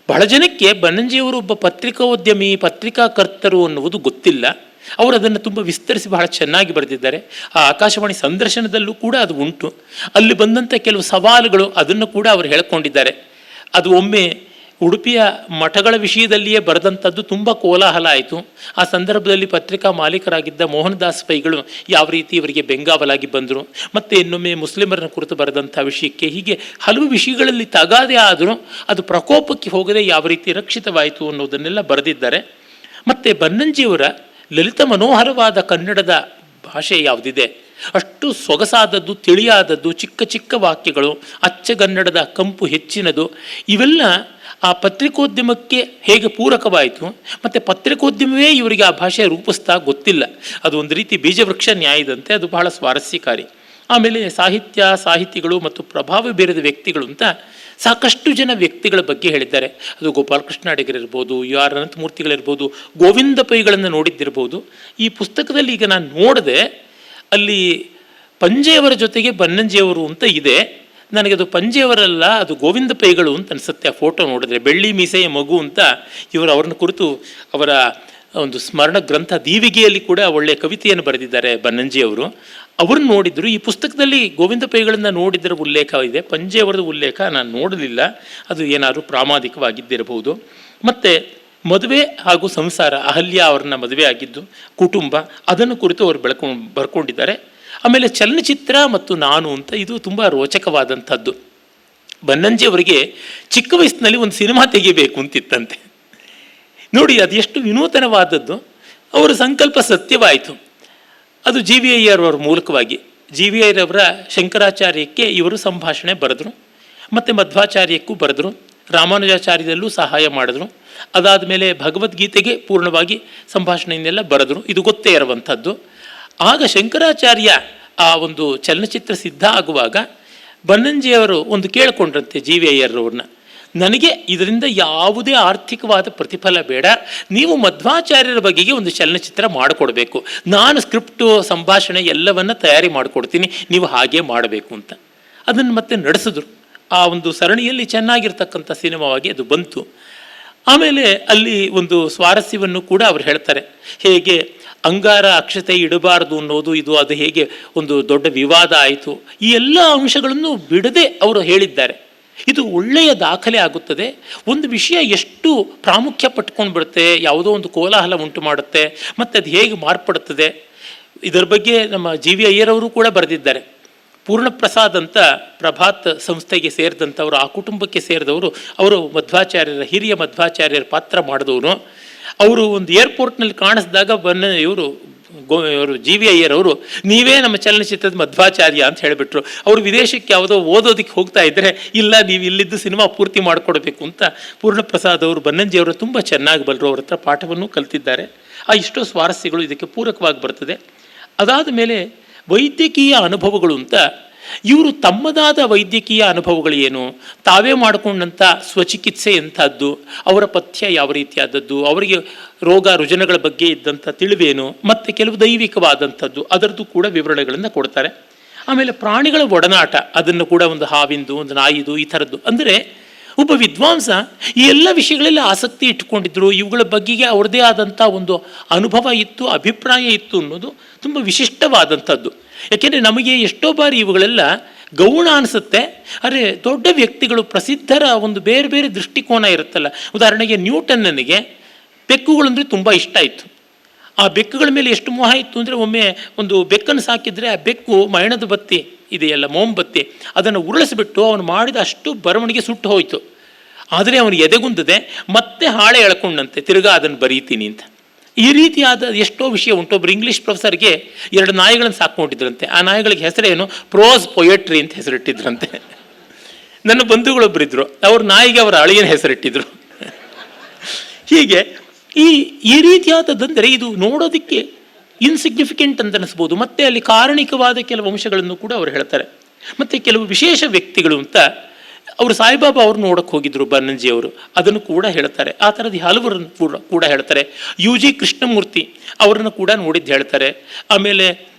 ಬಹಳ ಜನಕ್ಕೆ ಬನಂಜಿಯವರು ಒಬ್ಬ ಪತ್ರಿಕೋದ್ಯಮಿ, ಪತ್ರಿಕಾಕರ್ತರು ಅನ್ನುವುದು ಗೊತ್ತಿಲ್ಲ. ಅವರು ಅದನ್ನು ತುಂಬ ವಿಸ್ತರಿಸಿ ಬಹಳ ಚೆನ್ನಾಗಿ ಬರೆದಿದ್ದಾರೆ. ಆ ಆಕಾಶವಾಣಿ ಸಂದರ್ಶನದಲ್ಲೂ ಕೂಡ ಅದು ಉಂಟು. ಅಲ್ಲಿ ಬಂದಂಥ ಕೆಲವು ಸವಾಲುಗಳು ಅದನ್ನು ಕೂಡ ಅವರು ಹೇಳ್ಕೊಂಡಿದ್ದಾರೆ. ಅದು ಒಮ್ಮೆ ಉಡುಪಿಯ ಮಠಗಳ ವಿಷಯದಲ್ಲಿಯೇ ಬರೆದಂಥದ್ದು ತುಂಬ ಕೋಲಾಹಲ ಆಯಿತು. ಆ ಸಂದರ್ಭದಲ್ಲಿ ಪತ್ರಿಕಾ ಮಾಲೀಕರಾಗಿದ್ದ ಮೋಹನದಾಸ್ ಪೈಗಳು ಯಾವ ರೀತಿ ಇವರಿಗೆ ಬೆಂಗಾವಲಾಗಿ ಬಂದರು. ಮತ್ತು ಇನ್ನೊಮ್ಮೆ ಮುಸ್ಲಿಮರನ್ನ ಕುರಿತು ಬರೆದಂಥ ವಿಷಯಕ್ಕೆ ಹೀಗೆ ಹಲವು ವಿಷಯಗಳಲ್ಲಿ ತಗಾದೆ ಆದರೂ ಅದು ಪ್ರಕೋಪಕ್ಕೆ ಹೋಗದೆ ಯಾವ ರೀತಿ ರಕ್ಷಿತವಾಯಿತು ಅನ್ನೋದನ್ನೆಲ್ಲ ಬರೆದಿದ್ದಾರೆ. ಮತ್ತು ಬನ್ನಂಜಿಯವರ ಲಲಿತ ಮನೋಹರವಾದ ಕನ್ನಡದ ಭಾಷೆ ಯಾವುದಿದೆ? ಅಷ್ಟು ಸೊಗಸಾದದ್ದು, ತಿಳಿಯಾದದ್ದು, ಚಿಕ್ಕ ಚಿಕ್ಕ ವಾಕ್ಯಗಳು ಅಚ್ಚಗನ್ನಡದ ಕಂಪು ಹೆಚ್ಚಿನದು, ಇವೆಲ್ಲ ಆ ಪತ್ರಿಕೋದ್ಯಮಕ್ಕೆ ಹೇಗೆ ಪೂರಕವಾಯಿತು? ಮತ್ತು ಪತ್ರಿಕೋದ್ಯಮವೇ ಇವರಿಗೆ ಆ ಭಾಷೆ ರೂಪಿಸ್ತಾ ಗೊತ್ತಿಲ್ಲ. ಅದು ಒಂದು ರೀತಿ ಬೀಜವೃಕ್ಷ ನ್ಯಾಯದಂತೆ ಅದು ಬಹಳ ಸ್ವಾರಸ್ಯಕಾರಿ. ಆಮೇಲೆ ಸಾಹಿತ್ಯ, ಸಾಹಿತಿಗಳು ಮತ್ತು ಪ್ರಭಾವ ಬೀರಿದ ವ್ಯಕ್ತಿಗಳು ಅಂತ ಸಾಕಷ್ಟು ಜನ ವ್ಯಕ್ತಿಗಳ ಬಗ್ಗೆ ಹೇಳಿದ್ದಾರೆ. ಅದು ಗೋಪಾಲಕೃಷ್ಣ ಅಡಿಗರಿರ್ಬೋದು ಯು ಆರ್ ಅನಂತಮೂರ್ತಿಗಳಿರ್ಬೋದು ಗೋವಿಂದ ಪೈಗಳನ್ನು ನೋಡಿದ್ದಿರ್ಬೋದು. ಈ ಪುಸ್ತಕದಲ್ಲಿ ಈಗ ನಾನು ನೋಡಿದೆ, ಅಲ್ಲಿ ಪಂಜೆಯವರ ಜೊತೆಗೆ ಬನ್ನಂಜಿಯವರು ಅಂತ ಇದೆ. ನನಗೆ ಅದು ಪಂಜೆಯವರಲ್ಲ, ಅದು ಗೋವಿಂದ ಪೈಗಳು ಅಂತ ಅನಿಸುತ್ತೆ ಆ ಫೋಟೋ ನೋಡಿದ್ರೆ. ಬೆಳ್ಳಿ ಮೀಸೆಯ ಮಗು ಅಂತ ಇವರು ಅವ್ರನ್ನ ಕುರಿತು ಅವರ ಒಂದು ಸ್ಮರಣ ಗ್ರಂಥ ದೀವಿಗೆಯಲ್ಲಿ ಕೂಡ ಒಳ್ಳೆಯ ಕವಿತೆಯನ್ನು ಬರೆದಿದ್ದಾರೆ ಬನ್ನಂಜಿ ಅವರು. ಅವ್ರನ್ನ ನೋಡಿದ್ರು, ಈ ಪುಸ್ತಕದಲ್ಲಿ ಗೋವಿಂದ ಪೈಗಳನ್ನ ನೋಡಿದ್ದರ ಉಲ್ಲೇಖ ಇದೆ ಪಂಜೆಯವರದ ಉಲ್ಲೇಖ ನಾನು ನೋಡಲಿಲ್ಲ, ಅದು ಏನಾದರೂ ಪ್ರಾಮಾದಿಕವಾಗಿದ್ದಿರಬಹುದು ಮತ್ತು ಮದುವೆ ಹಾಗೂ ಸಂಸಾರ, ಅಹಲ್ಯ ಅವ್ರನ್ನ ಮದುವೆ ಆಗಿದ್ದು, ಕುಟುಂಬ, ಅದನ್ನು ಕುರಿತು ಅವರು ಬೆಳ್ಕೊಂಡು ಬರ್ಕೊಂಡಿದ್ದಾರೆ. ಆಮೇಲೆ ಚಲನಚಿತ್ರ ಮತ್ತು ನಾನು ಅಂತ ಇದು ತುಂಬ ರೋಚಕವಾದಂಥದ್ದು. ಬನ್ನಂಜಿ ಅವರಿಗೆ ಚಿಕ್ಕ ವಯಸ್ಸಿನಲ್ಲಿ ಒಂದು ಸಿನಿಮಾ ತೆಗಿಬೇಕು ಅಂತಿತ್ತಂತೆ. ನೋಡಿ ಅದೆಷ್ಟು ವಿನೂತನವಾದದ್ದು. ಅವರ ಸಂಕಲ್ಪ ಸತ್ಯವಾಯಿತು. ಅದು ಜಿ ವಿ ಅಯ್ಯರವರ ಮೂಲಕವಾಗಿ. ಜಿ ವಿ ಅಯ್ಯರವರ ಶಂಕರಾಚಾರ್ಯಕ್ಕೆ ಇವರು ಸಂಭಾಷಣೆ ಬರೆದರು. ಮತ್ತು ಮಧ್ವಾಚಾರ್ಯಕ್ಕೂ ಬರೆದರು. ರಾಮಾನುಜಾಚಾರ್ಯದಲ್ಲೂ ಸಹಾಯ ಮಾಡಿದ್ರು. ಅದಾದ ಮೇಲೆ ಭಗವದ್ಗೀತೆಗೆ ಪೂರ್ಣವಾಗಿ ಸಂಭಾಷಣೆಯನ್ನೆಲ್ಲ ಬರೆದರು. ಇದು ಗೊತ್ತೇ ಇರುವಂಥದ್ದು. ಆಗ ಶಂಕರಾಚಾರ್ಯ ಆ ಒಂದು ಚಲನಚಿತ್ರ ಸಿದ್ಧ ಆಗುವಾಗ ಬನ್ನಂಜಿಯವರು ಒಂದು ಕೇಳಿಕೊಂಡ್ರಂತೆ ಜಿ ವಿ ಅಯ್ಯರ್ರವ್ರನ್ನ ನನಗೆ ಇದರಿಂದ ಯಾವುದೇ ಆರ್ಥಿಕವಾದ ಪ್ರತಿಫಲ ಬೇಡ. ನೀವು ಮಧ್ವಾಚಾರ್ಯರ ಬಗೆಗೆ ಒಂದು ಚಲನಚಿತ್ರ ಮಾಡಿಕೊಡ್ಬೇಕು. ನಾನು ಸ್ಕ್ರಿಪ್ಟು, ಸಂಭಾಷಣೆ ಎಲ್ಲವನ್ನ ತಯಾರಿ ಮಾಡಿಕೊಡ್ತೀನಿ. ನೀವು ಹಾಗೆ ಮಾಡಬೇಕು ಅಂತ. ಅದನ್ನು ಮತ್ತೆ ನಡೆಸಿದ್ರು. ಆ ಒಂದು ಸರಣಿಯಲ್ಲಿ ಚೆನ್ನಾಗಿರ್ತಕ್ಕಂಥ ಸಿನಿಮಾವಾಗಿ ಅದು ಬಂತು. ಆಮೇಲೆ ಅಲ್ಲಿ ಒಂದು ಸ್ವಾರಸ್ಯವನ್ನು ಕೂಡ ಅವರು ಹೇಳ್ತಾರೆ. ಹೇಗೆ ಅಂಗಾರ ಅಕ್ಷತೆ ಇಡಬಾರದು ಅನ್ನೋದು, ಇದು, ಅದು ಹೇಗೆ ಒಂದು ದೊಡ್ಡ ವಿವಾದ ಆಯಿತು. ಈ ಎಲ್ಲ ಅಂಶಗಳನ್ನು ಬಿಡದೆ ಅವರು ಹೇಳಿದ್ದಾರೆ. ಇದು ಒಳ್ಳೆಯ ದಾಖಲೆ ಆಗುತ್ತದೆ. ಒಂದು ವಿಷಯ ಎಷ್ಟು ಪ್ರಾಮುಖ್ಯ ಪಟ್ಕೊಂಡು ಬಿಡುತ್ತೆ, ಯಾವುದೋ ಒಂದು ಕೋಲಾಹಲ ಉಂಟು ಮಾಡುತ್ತೆ, ಮತ್ತು ಅದು ಹೇಗೆ ಮಾರ್ಪಡುತ್ತದೆ, ಇದರ ಬಗ್ಗೆ ನಮ್ಮ ಜಿ ವಿ ಅಯ್ಯರವರು ಕೂಡ ಬರೆದಿದ್ದಾರೆ. ಪೂರ್ಣಪ್ರಸಾದ್ ಅಂತ ಪ್ರಭಾತ್ ಸಂಸ್ಥೆಗೆ ಸೇರಿದಂಥವರು, ಆ ಕುಟುಂಬಕ್ಕೆ ಸೇರಿದವರು, ಅವರು ಮಧ್ವಾಚಾರ್ಯರ, ಹಿರಿಯ ಮಧ್ವಾಚಾರ್ಯರ ಪಾತ್ರ ಮಾಡಿದವರು ಅವರು ಒಂದು ಏರ್ಪೋರ್ಟ್ನಲ್ಲಿ ಕಾಣಿಸಿದಾಗ ಬನ್ನ, ಇವರು ಗೋ ಇವರು ಜಿ ವಿ ಅಯ್ಯರವರು, ನೀವೇ ನಮ್ಮ ಚಲನಚಿತ್ರದ ಮಧ್ವಾಚಾರ್ಯ ಅಂತ ಹೇಳಿಬಿಟ್ರು. ಅವರು ವಿದೇಶಕ್ಕೆ ಯಾವುದೋ ಓದೋದಕ್ಕೆ ಹೋಗ್ತಾ ಇದ್ದರೆ ಇಲ್ಲ, ನೀವು ಇಲ್ಲಿದ್ದು ಸಿನಿಮಾ ಪೂರ್ತಿ ಮಾಡಿಕೊಡ್ಬೇಕು ಅಂತ ಪೂರ್ಣಪ್ರಸಾದ್ ಅವರು ಬನ್ನಂಜಿಯವರು ತುಂಬ ಚೆನ್ನಾಗಿ ಬಲ್ಲರು ಅವ್ರ ಹತ್ರ ಪಾಠವನ್ನು ಕಲ್ತಿದ್ದಾರೆ. ಆ ಇಷ್ಟೋ ಸ್ವಾರಸ್ಯಗಳು ಇದಕ್ಕೆ ಪೂರಕವಾಗಿ ಬರ್ತದೆ. ಅದಾದ ಮೇಲೆ ವೈದ್ಯಕೀಯ ಅನುಭವಗಳು ಅಂತ ಇವರು ತಮ್ಮದಾದ ವೈದ್ಯಕೀಯ ಅನುಭವಗಳು ಏನು ತಾವೇ ಮಾಡಿಕೊಂಡಂಥ ಸ್ವಚಿಕಿತ್ಸೆ ಎಂಥದ್ದು? ಅವರ ಪಥ್ಯ ಯಾವ ರೀತಿಯಾದದ್ದು? ಅವರಿಗೆ ರೋಗ ರುಜನಗಳ ಬಗ್ಗೆ ಇದ್ದಂಥ ತಿಳಿವೇನು? ಮತ್ತು ಕೆಲವು ದೈವಿಕವಾದಂಥದ್ದು, ಅದರದ್ದು ಕೂಡ ವಿವರಣೆಗಳನ್ನು ಕೊಡ್ತಾರೆ. ಆಮೇಲೆ ಪ್ರಾಣಿಗಳ ಒಡನಾಟ, ಅದನ್ನು ಕೂಡ ಒಂದು ಹಾವಿಂದು, ಒಂದು ನಾಯಿದು, ಈ ಥರದ್ದು. ಅಂದರೆ ಒಬ್ಬ ವಿದ್ವಾಂಸ ಈ ಎಲ್ಲ ವಿಷಯಗಳಲ್ಲಿ ಆಸಕ್ತಿ ಇಟ್ಟುಕೊಂಡಿದ್ದರು ಇವುಗಳ ಬಗ್ಗೆಗೆ ಅವ್ರದ್ದೇ ಆದಂಥ ಒಂದು ಅನುಭವ ಇತ್ತು, ಅಭಿಪ್ರಾಯ ಇತ್ತು ಅನ್ನೋದು ತುಂಬ ವಿಶಿಷ್ಟವಾದಂಥದ್ದು. ಯಾಕೆಂದರೆ ನಮಗೆ ಎಷ್ಟೋ ಬಾರಿ ಇವುಗಳೆಲ್ಲ ಗೌಣ ಅನಿಸುತ್ತೆ, ಆದರೆ ದೊಡ್ಡ ವ್ಯಕ್ತಿಗಳು ಪ್ರಸಿದ್ಧರ ಒಂದು ಬೇರೆ ಬೇರೆ ದೃಷ್ಟಿಕೋನ ಇರುತ್ತಲ್ಲ. ಉದಾಹರಣೆಗೆ ನ್ಯೂಟನ್ನನಿಗೆ ಬೆಕ್ಕುಗಳಂದರೆ ತುಂಬ ಇಷ್ಟ ಆಯಿತು. ಆ ಬೆಕ್ಕುಗಳ ಮೇಲೆ ಎಷ್ಟು ಮೋಹ ಇತ್ತು ಅಂದರೆ ಒಮ್ಮೆ ಒಂದು ಬೆಕ್ಕನ್ನು ಸಾಕಿದರೆ ಆ ಬೆಕ್ಕು ಮೈಣದ ಬತ್ತಿ ಇದೆಯಲ್ಲ ಮೋಂಬತ್ತಿ ಅದನ್ನು ಉರುಳಿಸಿಬಿಟ್ಟು ಅವನು ಮಾಡಿದ ಅಷ್ಟು ಬರವಣಿಗೆ ಸುಟ್ಟು ಹೋಯಿತು. ಆದರೆ ಅವನು ಎದೆಗುಂದದೆ, ಮತ್ತೆ ಹಾಳೆ ಎಳ್ಕೊಂಡಂತೆ, ತಿರುಗಾ ಅದನ್ನು ಬರೀತೀನಿ ಅಂತ. ಈ ರೀತಿಯಾದ ಎಷ್ಟೋ ವಿಷಯ ಉಂಟು. ಒಬ್ಬರು ಇಂಗ್ಲೀಷ್ ಪ್ರೊಫೆಸರ್ಗೆ ಎರಡು ನಾಯಿಗಳನ್ನು ಸಾಕೊಂಡಿದ್ರಂತೆ ಆ ನಾಯಿಗಳಿಗೆ ಹೆಸರೇನು ಪ್ರೋಸ್ ಪೊಯೆಟ್ರಿ ಅಂತ ಹೆಸರಿಟ್ಟಿದ್ರಂತೆ. ನನ್ನ ಬಂಧುಗಳೊಬ್ಬರಿದ್ದರು ಅವ್ರ ನಾಯಿಗೆ ಅವರ ಅಳಿಯನ ಹೆಸರಿಟ್ಟಿದ್ರು. ಹೀಗೆ ಈ ಈ ರೀತಿಯಾದದ್ದಂದರೆ ಇದು ನೋಡೋದಕ್ಕೆ ಇನ್ಸಿಗ್ನಿಫಿಕೆಂಟ್ ಅಂತ ಅನಿಸ್ಬೋದು. ಮತ್ತೆ ಅಲ್ಲಿ ಕಾರಣಿಕವಾದ ಕೆಲವು ಅಂಶಗಳನ್ನು ಕೂಡ ಅವರು ಹೇಳ್ತಾರೆ. ಮತ್ತು ಕೆಲವು ವಿಶೇಷ ವ್ಯಕ್ತಿಗಳು ಅಂತ ಅವರು ಸಾಯಿಬಾಬಾ ಅವ್ರು ನೋಡಕ್ಕೆ ಹೋಗಿದ್ರು ಬನ್ನಂಜಿ ಅವರು ಅದನ್ನು ಕೂಡ ಹೇಳ್ತಾರೆ. ಆ ಥರದ ಹಲವರನ್ನು ಕೂಡ ಕೂಡ ಹೇಳ್ತಾರೆ. ಯು ಜಿ ಕೃಷ್ಣಮೂರ್ತಿ ಅವರನ್ನು ಕೂಡ ನೋಡಿದ್ದು ಹೇಳ್ತಾರೆ. ಆಮೇಲೆ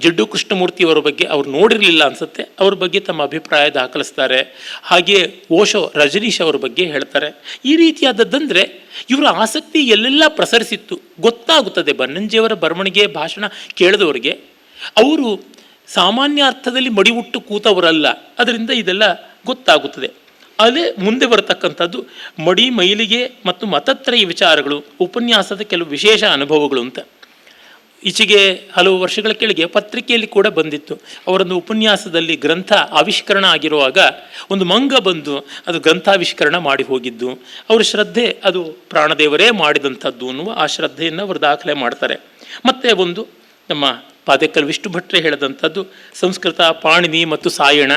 ಜಿಡ್ಡು ಕೃಷ್ಣಮೂರ್ತಿ ಅವರ ಬಗ್ಗೆ ಅವ್ರು ನೋಡಿರಲಿಲ್ಲ ಅನ್ಸುತ್ತೆ. ಅವ್ರ ಬಗ್ಗೆ ತಮ್ಮ ಅಭಿಪ್ರಾಯ ದಾಖಲಿಸ್ತಾರೆ. ಹಾಗೆ ಓಶೋ ರಜನೀಶ್ ಅವರ ಬಗ್ಗೆ ಹೇಳ್ತಾರೆ. ಈ ರೀತಿಯಾದದ್ದಂದರೆ ಇವರ ಆಸಕ್ತಿ ಎಲ್ಲೆಲ್ಲ ಪ್ರಸರಿಸಿತ್ತು. ಗೊತ್ತಾಗುತ್ತದೆ ಬನ್ನಂಜಿಯವರ ಬರವಣಿಗೆ ಭಾಷಣ ಕೇಳಿದವರಿಗೆ. ಅವರು ಸಾಮಾನ್ಯ ಅರ್ಥದಲ್ಲಿ ಮಡಿವುಟ್ಟು ಕೂತವರಲ್ಲ. ಅದರಿಂದ ಇದೆಲ್ಲ ಗೊತ್ತಾಗುತ್ತದೆ. ಅಲ್ಲೇ ಮುಂದೆ ಬರತಕ್ಕಂಥದ್ದು ಮಡಿ, ಮೈಲಿಗೆ ಮತ್ತು ಮತತ್ರಯ ವಿಚಾರಗಳು, ಉಪನ್ಯಾಸದ ಕೆಲವು ವಿಶೇಷ ಅನುಭವಗಳು ಅಂತ. ಈಚೆಗೆ ಹಲವು ವರ್ಷಗಳ ಕೆಳಗೆ ಪತ್ರಿಕೆಯಲ್ಲಿ ಕೂಡ ಬಂದಿತ್ತು. ಅವರೊಂದು ಉಪನ್ಯಾಸದಲ್ಲಿ ಗ್ರಂಥ ಆವಿಷ್ಕರಣ ಆಗಿರುವಾಗ ಒಂದು ಮಂಗ ಬಂದು ಅದು ಗ್ರಂಥಾವಿಷ್ಕರಣ ಮಾಡಿ ಹೋಗಿದ್ದು, ಅವರ ಶ್ರದ್ಧೆ ಅದು ಪ್ರಾಣದೇವರೇ ಮಾಡಿದಂಥದ್ದು ಅನ್ನುವ ಆ ಶ್ರದ್ಧೆಯನ್ನು ಅವರು ದಾಖಲೆ ಮಾಡ್ತಾರೆ. ಮತ್ತು ಒಂದು ನಮ್ಮ ಪಾದೇಕಲ್ ವಿಷ್ಣು ಭಟ್ರೆ ಹೇಳಿದಂಥದ್ದು ಸಂಸ್ಕೃತ, ಪಾಣಿನಿ ಮತ್ತು ಸಾಯಣ.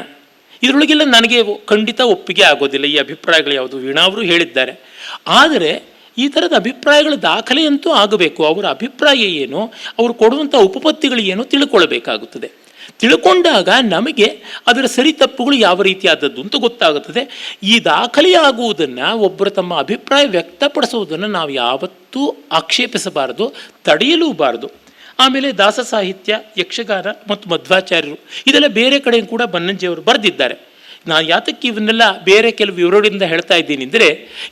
ಇದರೊಳಗೆಲ್ಲ ನನಗೆ ಖಂಡಿತ ಒಪ್ಪಿಗೆ ಆಗೋದಿಲ್ಲ. ಈ ಅಭಿಪ್ರಾಯಗಳು ಯಾವುದು? ವೀಣಾ ಅವರು ಹೇಳಿದ್ದಾರೆ. ಆದರೆ ಈ ಥರದ ಅಭಿಪ್ರಾಯಗಳ ದಾಖಲೆಯಂತೂ ಆಗಬೇಕು. ಅವರ ಅಭಿಪ್ರಾಯ ಏನು? ಅವರು ಕೊಡುವಂಥ ಉಪಪತ್ತಿಗಳು ಏನು? ತಿಳ್ಕೊಳ್ಬೇಕಾಗುತ್ತದೆ. ತಿಳ್ಕೊಂಡಾಗ ನಮಗೆ ಅದರ ಸರಿ ತಪ್ಪುಗಳು ಯಾವ ರೀತಿಯಾದದ್ದು ಅಂತ ಗೊತ್ತಾಗುತ್ತದೆ. ಈ ದಾಖಲೆಯಾಗುವುದನ್ನು ಒಬ್ಬರು ತಮ್ಮ ಅಭಿಪ್ರಾಯ ವ್ಯಕ್ತಪಡಿಸುವುದನ್ನು ನಾವು ಯಾವತ್ತೂ ಆಕ್ಷೇಪಿಸಬಾರದು, ತಡೆಯಲೂಬಾರದು. ಆಮೇಲೆ ದಾಸ ಸಾಹಿತ್ಯ, ಯಕ್ಷಗಾನ ಮತ್ತು ಮಧ್ವಾಚಾರ್ಯರು. ಇದೆಲ್ಲ ಬೇರೆ ಕಡೆ ಕೂಡ ಬನ್ನಂಜಿಯವರು ಬರೆದಿದ್ದಾರೆ. ನಾನು ಯಾತಕ್ಕೆ ಇವನ್ನೆಲ್ಲ ಬೇರೆ ಕೆಲವು ವಿವರಗಳಿಂದ ಹೇಳ್ತಾ ಇದ್ದೀನಿ ಅಂದರೆ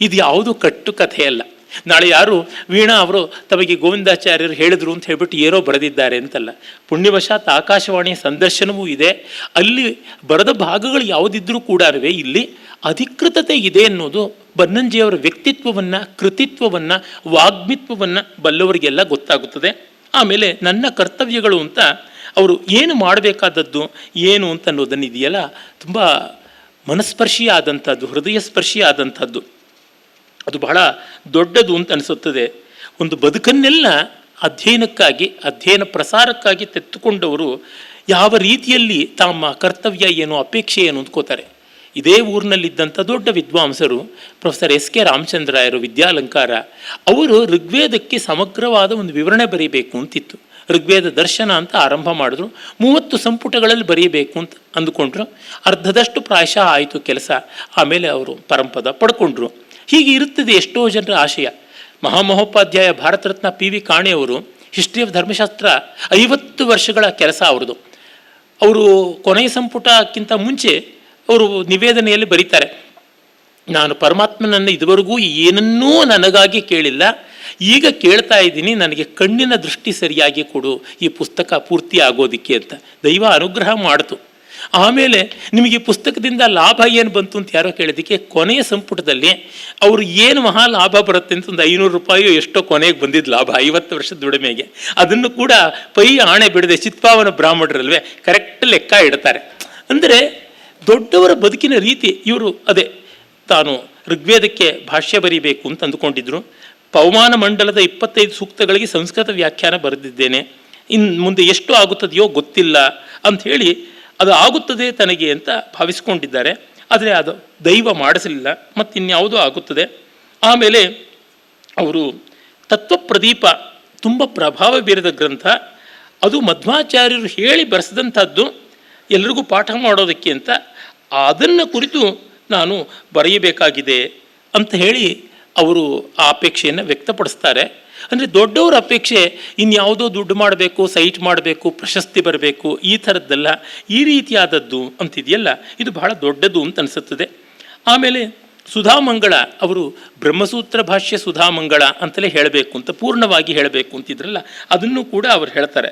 ಇದು ಯಾವುದು ಕಟ್ಟು ಕಥೆಯಲ್ಲ ನಾಳೆ ಯಾರು ವೀಣಾ ಅವರು ತಮಗೆ ಗೋವಿಂದಾಚಾರ್ಯರು ಹೇಳಿದ್ರು ಅಂತ ಹೇಳ್ಬಿಟ್ಟು ಏನೋ ಬರೆದಿದ್ದಾರೆ ಅಂತಲ್ಲ. ಪುಣ್ಯವಶಾತ್ ಆಕಾಶವಾಣಿಯ ಸಂದರ್ಶನವೂ ಇದೆ. ಅಲ್ಲಿ ಬರೆದ ಭಾಗಗಳು ಯಾವುದಿದ್ರೂ ಕೂಡ ಇಲ್ಲಿ ಅಧಿಕೃತತೆ ಇದೆ ಅನ್ನೋದು ಬನ್ನಂಜಿಯವರ ವ್ಯಕ್ತಿತ್ವವನ್ನು, ಕೃತಿತ್ವವನ್ನು, ವಾಗ್ಮಿತ್ವವನ್ನು ಬಲ್ಲವರಿಗೆಲ್ಲ ಗೊತ್ತಾಗುತ್ತದೆ. ಆಮೇಲೆ ನನ್ನ ಕರ್ತವ್ಯಗಳು ಅಂತ ಅವರು ಏನು ಮಾಡಬೇಕಾದದ್ದು ಏನು ಅಂತ ಅನ್ನೋದನ್ನು ಇದೆಯಲ್ಲ? ತುಂಬ ಮನಸ್ಪರ್ಶಿ ಆದಂಥದ್ದು ಹೃದಯ ಸ್ಪರ್ಶಿ ಆದಂಥದ್ದು ಅದು ಬಹಳ ದೊಡ್ಡದು ಅಂತ ಅನಿಸುತ್ತದೆ. ಒಂದು ಬದುಕನ್ನೆಲ್ಲ ಅಧ್ಯಯನಕ್ಕಾಗಿ, ಅಧ್ಯಯನ ಪ್ರಸಾರಕ್ಕಾಗಿ ತೆತ್ತುಕೊಂಡವರು ಯಾವ ರೀತಿಯಲ್ಲಿ ತಮ್ಮ ಕರ್ತವ್ಯ ಏನು, ಅಪೇಕ್ಷೆ ಏನು ಅಂದ್ಕೋತಾರೆ? ಇದೇ ಊರಿನಲ್ಲಿದ್ದಂಥ ದೊಡ್ಡ ವಿದ್ವಾಂಸರು ಪ್ರೊಫೆಸರ್ ಎಸ್ ಕೆ ರಾಮಚಂದ್ರಾಯರು, ವಿದ್ಯಾಲಂಕಾರ, ಅವರು ಋಗ್ವೇದಕ್ಕೆ ಸಮಗ್ರವಾದ ಒಂದು ವಿವರಣೆ ಬರೀಬೇಕು ಅಂತಿತ್ತು. ಋಗ್ವೇದ ದರ್ಶನ ಅಂತ ಆರಂಭ ಮಾಡಿದ್ರು. ಮೂವತ್ತು ಸಂಪುಟಗಳಲ್ಲಿ ಬರೀಬೇಕು ಅಂತ ಅಂದುಕೊಂಡ್ರು. ಅರ್ಧದಷ್ಟು ಪ್ರಾಯಶಃ ಆಯಿತು ಕೆಲಸ. ಆಮೇಲೆ ಅವರು ಪರಂಪದ ಪಡ್ಕೊಂಡ್ರು. ಹೀಗೆ ಇರುತ್ತದೆ ಎಷ್ಟೋ ಜನರ ಆಶಯ. ಮಹಾಮಹೋಪಾಧ್ಯಾಯ ಭಾರತ ರತ್ನ ಪಿ ವಿ ಕಾಣೆಯವರು ಹಿಸ್ಟ್ರಿ ಆಫ್ ಧರ್ಮಶಾಸ್ತ್ರ ಐವತ್ತು ವರ್ಷಗಳ ಕೆಲಸ ಅವ್ರದ್ದು. ಅವರು ಕೊನೆಯ ಸಂಪುಟಕ್ಕಿಂತ ಮುಂಚೆ ಅವರು ನಿವೇದನೆಯಲ್ಲಿ ಬರೀತಾರೆ, ನಾನು ಪರಮಾತ್ಮನನ್ನು ಇದುವರೆಗೂ ಏನನ್ನೂ ನನಗಾಗಿ ಕೇಳಿಲ್ಲ. ಈಗ ಕೇಳ್ತಾ ಇದ್ದೀನಿ, ನನಗೆ ಕಣ್ಣಿನ ದೃಷ್ಟಿ ಸರಿಯಾಗಿ ಕೊಡು, ಈ ಪುಸ್ತಕ ಪೂರ್ತಿ ಆಗೋದಕ್ಕೆ ಅಂತ. ದೈವ ಅನುಗ್ರಹ ಮಾಡಿತು. ಆಮೇಲೆ ನಿಮಗೆ ಪುಸ್ತಕದಿಂದ ಲಾಭ ಏನು ಬಂತು ಅಂತ ಯಾರೋ ಕೇಳಿದ್ದಕ್ಕೆ, ಕೊನೆಯ ಸಂಪುಟದಲ್ಲಿ ಅವರು ಏನು ಮಹಾ ಲಾಭ ಬರುತ್ತೆ ಅಂತ ಒಂದು ಐನೂರು ರೂಪಾಯಿಯೋ ಎಷ್ಟೋ ಕೊನೆಗೆ ಬಂದಿದ್ದು ಲಾಭ, ಐವತ್ತು ವರ್ಷದ ದುಡಿಮೆಗೆ. ಅದನ್ನು ಕೂಡ ಪೈ ಆಣೆ ಬಿಡದೆ ಚಿತ್ಪಾವನ ಬ್ರಾಹ್ಮಣರಲ್ವೇ ಕರೆಕ್ಟ್ ಲೆಕ್ಕ ಇಡ್ತಾರೆ. ಅಂದರೆ ದೊಡ್ಡವರ ಬದುಕಿನ ರೀತಿ ಇವರು ಅದೇ. ತಾನು ಋಗ್ವೇದಕ್ಕೆ ಭಾಷ್ಯ ಬರೀಬೇಕು ಅಂತ ಅಂದುಕೊಂಡಿದ್ರು. ಪವಮಾನ ಮಂಡಲದ ಇಪ್ಪತ್ತೈದು ಸೂಕ್ತಗಳಿಗೆ ಸಂಸ್ಕೃತ ವ್ಯಾಖ್ಯಾನ ಬರೆದಿದ್ದೇನೆ. ಇನ್ನು ಮುಂದೆ ಎಷ್ಟು ಆಗುತ್ತದೆಯೋ ಗೊತ್ತಿಲ್ಲ ಅಂಥೇಳಿ ಅದು ಆಗುತ್ತದೆ ತನಗೆ ಅಂತ ಭಾವಿಸ್ಕೊಂಡಿದ್ದಾರೆ. ಆದರೆ ಅದು ದೈವ ಮಾಡಿಸಲಿಲ್ಲ ಮತ್ತು ಇನ್ಯಾವುದೋ ಆಗುತ್ತದೆ. ಆಮೇಲೆ ಅವರು ತತ್ವಪ್ರದೀಪ ತುಂಬ ಪ್ರಭಾವ ಬೀರಿದ ಗ್ರಂಥ, ಅದು ಮಧ್ವಾಚಾರ್ಯರು ಹೇಳಿ ಬರೆಸಿದಂಥದ್ದು, ಎಲ್ರಿಗೂ ಪಾಠ ಮಾಡೋದಕ್ಕೆ ಅಂತ ಅದನ್ನು ಕುರಿತು ನಾನು ಬರೆಯಬೇಕಾಗಿದೆ ಅಂತ ಹೇಳಿ ಅವರು ಆ ಅಪೇಕ್ಷೆಯನ್ನು ವ್ಯಕ್ತಪಡಿಸ್ತಾರೆ. ಅಂದರೆ ದೊಡ್ಡವರ ಅಪೇಕ್ಷೆ ಇನ್ಯಾವುದೋ ದುಡ್ಡು ಮಾಡಬೇಕು, ಸೈಟ್ ಮಾಡಬೇಕು, ಪ್ರಶಸ್ತಿ ಬರಬೇಕು, ಈ ಥರದ್ದೆಲ್ಲ, ಈ ರೀತಿಯಾದದ್ದು ಅಂತಿದೆಯಲ್ಲ, ಇದು ಬಹಳ ದೊಡ್ಡದು ಅಂತ ಅನಿಸುತ್ತದೆ. ಆಮೇಲೆ ಸುಧಾಮಂಗಳ, ಅವರು ಬ್ರಹ್ಮಸೂತ್ರ ಭಾಷ್ಯ ಸುಧಾಮಂಗಳ ಅಂತಲೇ ಹೇಳಬೇಕು ಅಂತ, ಪೂರ್ಣವಾಗಿ ಹೇಳಬೇಕು ಅಂತಿದ್ರಲ್ಲ, ಅದನ್ನು ಕೂಡ ಅವರು ಹೇಳ್ತಾರೆ.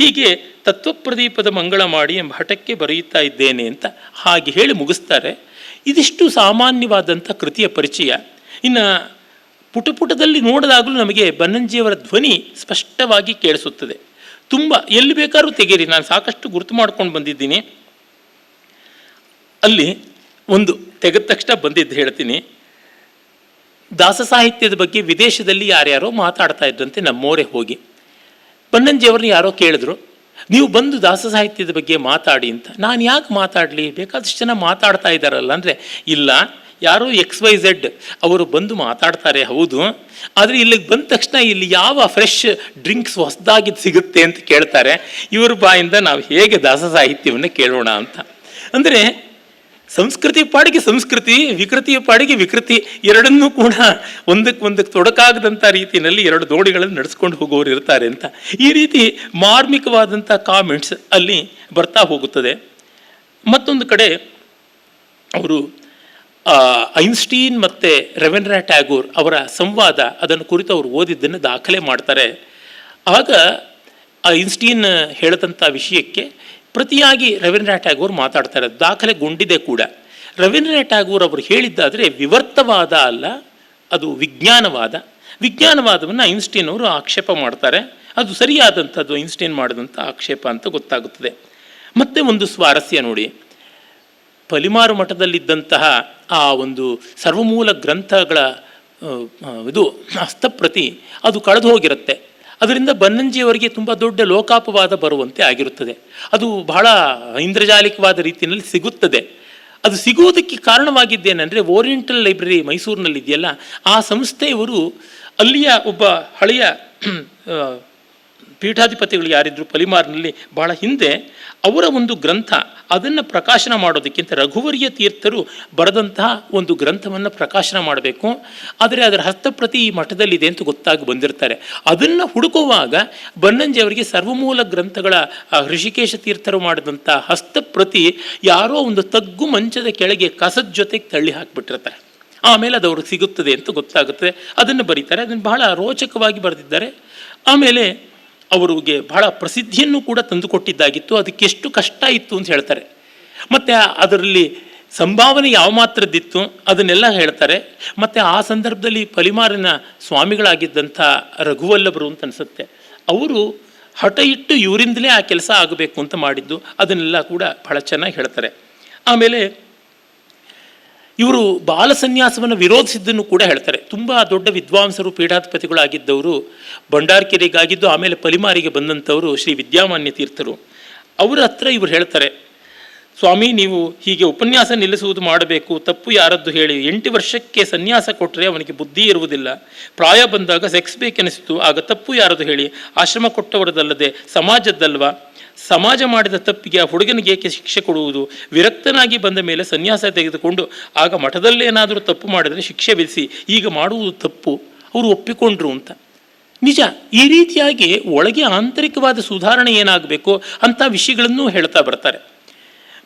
ಹೀಗೆ ತತ್ವಪ್ರದೀಪದ ಮಂಗಳ ಮಾಡಿ ಎಂಬ ಹಠಕ್ಕೆ ಬರೆಯುತ್ತಾ ಇದ್ದೇನೆ ಅಂತ ಹಾಗೆ ಹೇಳಿ ಮುಗಿಸ್ತಾರೆ. ಇದಿಷ್ಟು ಸಾಮಾನ್ಯವಾದಂಥ ಕೃತಿಯ ಪರಿಚಯ. ಇನ್ನು ಪುಟಪುಟದಲ್ಲಿ ನೋಡಿದಾಗಲೂ ನಮಗೆ ಬನ್ನಂಜಿಯವರ ಧ್ವನಿ ಸ್ಪಷ್ಟವಾಗಿ ಕೇಳಿಸುತ್ತದೆ. ತುಂಬ, ಎಲ್ಲಿ ಬೇಕಾದ್ರೂ ತೆಗೀರಿ, ನಾನು ಸಾಕಷ್ಟು ಗುರುತು ಮಾಡ್ಕೊಂಡು ಬಂದಿದ್ದೀನಿ. ಅಲ್ಲಿ ಒಂದು ತೆಗೆದ ತಕ್ಷಣ ಬಂದಿದ್ದು ಹೇಳ್ತೀನಿ. ದಾಸ ಸಾಹಿತ್ಯದ ಬಗ್ಗೆ ವಿದೇಶದಲ್ಲಿ ಯಾರ್ಯಾರೋ ಮಾತಾಡ್ತಾ ಇದ್ದಂತೆ ನಮ್ಮೋರೆ ಹೋಗಿ. ಬನ್ನಂಜಿಯವ್ರನ್ನ ಯಾರೋ ಕೇಳಿದ್ರು, ನೀವು ಬಂದು ದಾಸ ಸಾಹಿತ್ಯದ ಬಗ್ಗೆ ಮಾತಾಡಿ ಅಂತ. ನಾನು ಯಾಕೆ ಮಾತಾಡಲಿ? ಬೇಕಾದಷ್ಟು ಜನ ಮಾತಾಡ್ತಾ ಇದ್ದಾರಲ್ಲ ಅಂದರೆ, ಇಲ್ಲ, ಯಾರೋ ಎಕ್ಸ್ ವೈ ಝೆಡ್ ಅವರು ಬಂದು ಮಾತಾಡ್ತಾರೆ, ಹೌದು, ಆದರೆ ಇಲ್ಲಿಗೆ ಬಂದ ತಕ್ಷಣ ಇಲ್ಲಿ ಯಾವ ಫ್ರೆಶ್ ಡ್ರಿಂಕ್ಸ್ ಹೊಸದಾಗಿ ಸಿಗುತ್ತೆ ಅಂತ ಕೇಳ್ತಾರೆ. ಇವ್ರ ಬಾಯಿಂದ ನಾವು ಹೇಗೆ ದಾಸ ಸಾಹಿತ್ಯವನ್ನು ಕೇಳೋಣ ಅಂತ. ಅಂದರೆ ಸಂಸ್ಕೃತಿ ಪಾಡಿಗೆ ಸಂಸ್ಕೃತಿ ವಿಕೃತಿಯ ಪಾಡಿಗೆ ವಿಕೃತಿ, ಎರಡನ್ನೂ ಕೂಡ ಒಂದಕ್ಕೆ ಒಂದಕ್ಕೆ ತೊಡಕಾಗದಂಥ ರೀತಿಯಲ್ಲಿ ಎರಡು ದೋಣಿಗಳನ್ನು ನಡೆಸ್ಕೊಂಡು ಹೋಗೋರು ಇರ್ತಾರೆ ಅಂತ. ಈ ರೀತಿ ಮಾರ್ಮಿಕವಾದಂಥ ಕಾಮೆಂಟ್ಸ್ ಅಲ್ಲಿ ಬರ್ತಾ ಹೋಗುತ್ತದೆ. ಮತ್ತೊಂದು ಕಡೆ ಅವರು ಐನ್ಸ್ಟೀನ್ ಮತ್ತು ರವೀಂದ್ರ ಟ್ಯಾಗೂರ್ ಅವರ ಸಂವಾದ ಅದನ್ನು ಕುರಿತು ಅವರು ಓದಿದ್ದನ್ನು ದಾಖಲೆ ಮಾಡ್ತಾರೆ. ಆಗ ಐನ್ಸ್ಟೀನ್ ಹೇಳಿದಂಥ ವಿಷಯಕ್ಕೆ ಪ್ರತಿಯಾಗಿ ರವೀಂದ್ರನಾಥ್ ಟ್ಯಾಗೂರ್ ಮಾತಾಡ್ತಾರೆ ದಾಖಲೆ ಗುಂಡಿದೆ ಕೂಡ. ರವೀಂದ್ರನಾಥ್ ಟ್ಯಾಗೋರ್ ಅವರು ಹೇಳಿದ್ದಾದರೆ ವಿವರ್ತವಾದ ಅಲ್ಲ, ಅದು ವಿಜ್ಞಾನವಾದ. ವಿಜ್ಞಾನವಾದವನ್ನು ಐನ್ಸ್ಟೀನ್ ಅವರು ಆಕ್ಷೇಪ ಮಾಡ್ತಾರೆ. ಅದು ಸರಿಯಾದಂಥದ್ದು, ಐನ್ಸ್ಟೀನ್ ಮಾಡಿದಂಥ ಆಕ್ಷೇಪ ಅಂತ ಗೊತ್ತಾಗುತ್ತದೆ. ಮತ್ತೆ ಒಂದು ಸ್ವಾರಸ್ಯ ನೋಡಿ. ಪಲಿಮಾರು ಮಠದಲ್ಲಿದ್ದಂತಹ ಆ ಒಂದು ಸರ್ವಮೂಲ ಗ್ರಂಥಗಳ ಇದು ಹಸ್ತಪ್ರತಿ, ಅದು ಕಳೆದು ಹೋಗಿರುತ್ತೆ. ಅದರಿಂದ ಬನ್ನಂಜಿಯವರಿಗೆ ತುಂಬ ದೊಡ್ಡ ಲೋಕಾಪವಾದ ಬರುವಂತೆ ಆಗಿರುತ್ತದೆ. ಅದು ಬಹಳ ಇಂದ್ರಜಾಲಿಕವಾದ ರೀತಿಯಲ್ಲಿ ಸಿಗುತ್ತದೆ. ಅದು ಸಿಗುವುದಕ್ಕೆ ಕಾರಣವಾಗಿದ್ದೇನೆಂದರೆ ಓರಿಯೆಂಟಲ್ ಲೈಬ್ರರಿ ಮೈಸೂರಿನಲ್ಲಿ ಇದೆಯಲ್ಲ ಆ ಸಂಸ್ಥೆಯವರು ಅಲ್ಲಿಯ ಒಬ್ಬ ಹಳೆಯ ಪೀಠಾಧಿಪತಿಗಳು ಯಾರಿದ್ರು, ಪಲಿಮಾರ್ನಲ್ಲಿ ಬಹಳ ಹಿಂದೆ ಅವರ ಒಂದು ಗ್ರಂಥ ಅದನ್ನು ಪ್ರಕಾಶನ ಮಾಡೋದಕ್ಕಿಂತ ರಘುವರಿಯ ತೀರ್ಥರು ಬರೆದಂತಹ ಒಂದು ಗ್ರಂಥವನ್ನು ಪ್ರಕಾಶನ ಮಾಡಬೇಕು. ಆದರೆ ಅದರ ಹಸ್ತಪ್ರತಿ ಈ ಮಠದಲ್ಲಿದೆ ಅಂತ ಗೊತ್ತಾಗಿ ಬಂದಿರ್ತಾರೆ. ಅದನ್ನು ಹುಡುಕುವಾಗ ಬನ್ನಂಜಿಯವರಿಗೆ ಸರ್ವಮೂಲ ಗ್ರಂಥಗಳ ಋಷಿಕೇಶ ತೀರ್ಥರು ಮಾಡಿದಂಥ ಹಸ್ತಪ್ರತಿ ಯಾರೋ ಒಂದು ತಗ್ಗು ಮಂಚದ ಕೆಳಗೆ ಕಸದ ಜೊತೆಗೆ ತಳ್ಳಿ ಹಾಕಿಬಿಟ್ಟಿರ್ತಾರೆ. ಆಮೇಲೆ ಅದು ಅವ್ರಿಗೆ ಸಿಗುತ್ತದೆ ಅಂತ ಗೊತ್ತಾಗುತ್ತದೆ ಅದನ್ನು ಬರೀತಾರೆ. ಅದನ್ನು ಬಹಳ ರೋಚಕವಾಗಿ ಬರೆದಿದ್ದಾರೆ. ಆಮೇಲೆ ಅವರಿಗೆ ಬಹಳ ಪ್ರಸಿದ್ಧಿಯನ್ನು ಕೂಡ ತಂದುಕೊಟ್ಟಿದ್ದಾಗಿತ್ತು. ಅದಕ್ಕೆ ಎಷ್ಟು ಕಷ್ಟ ಇತ್ತು ಅಂತ ಹೇಳ್ತಾರೆ. ಮತ್ತು ಅದರಲ್ಲಿ ಸಂಭಾವನೆ ಯಾವ ಮಾತ್ರದ್ದಿತ್ತು ಅದನ್ನೆಲ್ಲ ಹೇಳ್ತಾರೆ. ಮತ್ತು ಆ ಸಂದರ್ಭದಲ್ಲಿ ಪಲಿಮಾರಿನ ಸ್ವಾಮಿಗಳಾಗಿದ್ದಂಥ ರಘುವಲ್ಲಭರು ಅಂತ ಅನಿಸುತ್ತೆ. ಅವರು ಹಠ ಇಟ್ಟು ಇವರಿಂದಲೇ ಆ ಕೆಲಸ ಆಗಬೇಕು ಅಂತ ಮಾಡಿದ್ದು. ಅದನ್ನೆಲ್ಲ ಕೂಡ ಬಹಳ ಚೆನ್ನಾಗಿ ಹೇಳ್ತಾರೆ. ಆಮೇಲೆ ಇವರು ಬಾಲ ಸನ್ಯಾಸವನ್ನು ವಿರೋಧಿಸಿದ್ದನ್ನು ಕೂಡ ಹೇಳ್ತಾರೆ. ತುಂಬ ದೊಡ್ಡ ವಿದ್ವಾಂಸರು, ಪೀಠಾಧಿಪತಿಗಳಾಗಿದ್ದವರು, ಭಂಡಾರ್ಕೆರೆಗಾಗಿದ್ದು ಆಮೇಲೆ ಪಲಿಮಾರಿಗೆ ಬಂದಂಥವರು ಶ್ರೀ ವಿದ್ಯಾಮಾನ್ಯ ತೀರ್ಥರು. ಅವರ ಹತ್ರ ಇವರು ಹೇಳ್ತಾರೆ, ಸ್ವಾಮಿ, ನೀವು ಹೀಗೆ ಉಪನ್ಯಾಸ ನಿಲ್ಲಿಸುವುದು ಮಾಡಬೇಕು. ತಪ್ಪು ಯಾರದ್ದು ಹೇಳಿ. ಎಂಟು ವರ್ಷಕ್ಕೆ ಸನ್ಯಾಸ ಕೊಟ್ಟರೆ ಅವನಿಗೆ ಬುದ್ಧಿ ಇರುವುದಿಲ್ಲ. ಪ್ರಾಯ ಬಂದಾಗ ಸೆಕ್ಸ್ ಬೇಕೆನಿಸಿತು. ಆಗ ತಪ್ಪು ಯಾರದು ಹೇಳಿ. ಆಶ್ರಮ ಕೊಟ್ಟವರದಲ್ಲದೆ, ಸಮಾಜದ್ದಲ್ವಾ? ಸಮಾಜ ಮಾಡಿದ ತಪ್ಪಿಗೆ ಆ ಹುಡುಗನಿಗೆ ಏಕೆ ಶಿಕ್ಷೆ ಕೊಡುವುದು? ವಿರಕ್ತನಾಗಿ ಬಂದ ಮೇಲೆ ಸನ್ಯಾಸ ತೆಗೆದುಕೊಂಡು ಆಗ ಮಠದಲ್ಲೇನಾದರೂ ತಪ್ಪು ಮಾಡಿದರೆ ಶಿಕ್ಷೆ ವಿಧಿಸಿ, ಈಗ ಮಾಡುವುದು ತಪ್ಪು. ಅವರು ಒಪ್ಪಿಕೊಂಡ್ರು ಅಂತ. ನಿಜ, ಈ ರೀತಿಯಾಗಿ ಒಳಗೆ ಆಂತರಿಕವಾದ ಸುಧಾರಣೆ ಏನಾಗಬೇಕು ಅಂಥ ವಿಷಯಗಳನ್ನೂ ಹೇಳ್ತಾ ಬರ್ತಾರೆ.